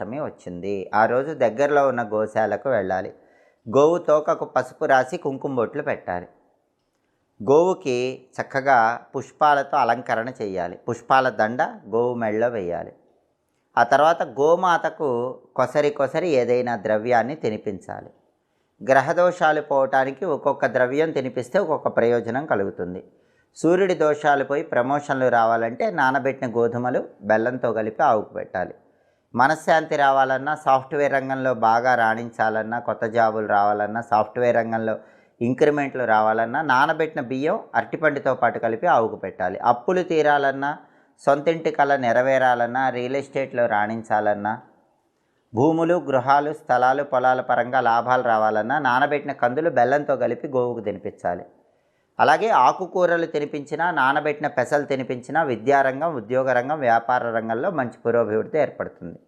అష్టమి వచ్చింది. ఆ రోజు దగ్గరలో ఉన్న గోశాలకు వెళ్ళాలి. గోవు తోకకు పసుపు రాసి కుంకుమ బొట్లు పెట్టాలి. గోవుకి చక్కగా పుష్పాలతో అలంకరణ చేయాలి పుష్పాల దండ గోవు మెడలో వేయాలి. ఆ తర్వాత గోమాతకు కొసరి కొసరి ఏదైనా ద్రవ్యాన్ని తినిపించాలి. గ్రహదోషాలు పోవటానికి ఒక్కొక్క ద్రవ్యం తినిపిస్తే ఒక్కొక్క ప్రయోజనం కలుగుతుంది. సూర్యుడి దోషాలు పోయి ప్రమోషన్లు రావాలంటే నానబెట్టిన గోధుమలు బెల్లంతో కలిపి ఆవుకు పెట్టాలి. మనశ్శాంతి రావాలన్నా సాఫ్ట్వేర్ రంగంలో బాగా రాణించాలన్నా కొత్త జాబులు రావాలన్నా సాఫ్ట్వేర్ రంగంలో ఇంక్రిమెంట్లు రావాలన్నా నానబెట్టిన బియ్యం అరటిపండుతో పాటు కలిపి ఆవుకు పెట్టాలి. అప్పులు తీరాలన్నా సొంతింటి కళ నెరవేరాలన్నా రియల్ ఎస్టేట్లో రాణించాలన్నా భూములు గృహాలు స్థలాలు పొలాల పరంగా లాభాలు రావాలన్నా నానబెట్టిన కందులు బెల్లంతో కలిపి గోవుకు తినిపించాలి. అలాగే ఆకుకూరలు తినిపించినా నానబెట్టిన పెసలు తినిపించినా విద్యారంగం ఉద్యోగ రంగం వ్యాపార రంగంలో మంచి పురోభివృద్ధి ఏర్పడుతుంది.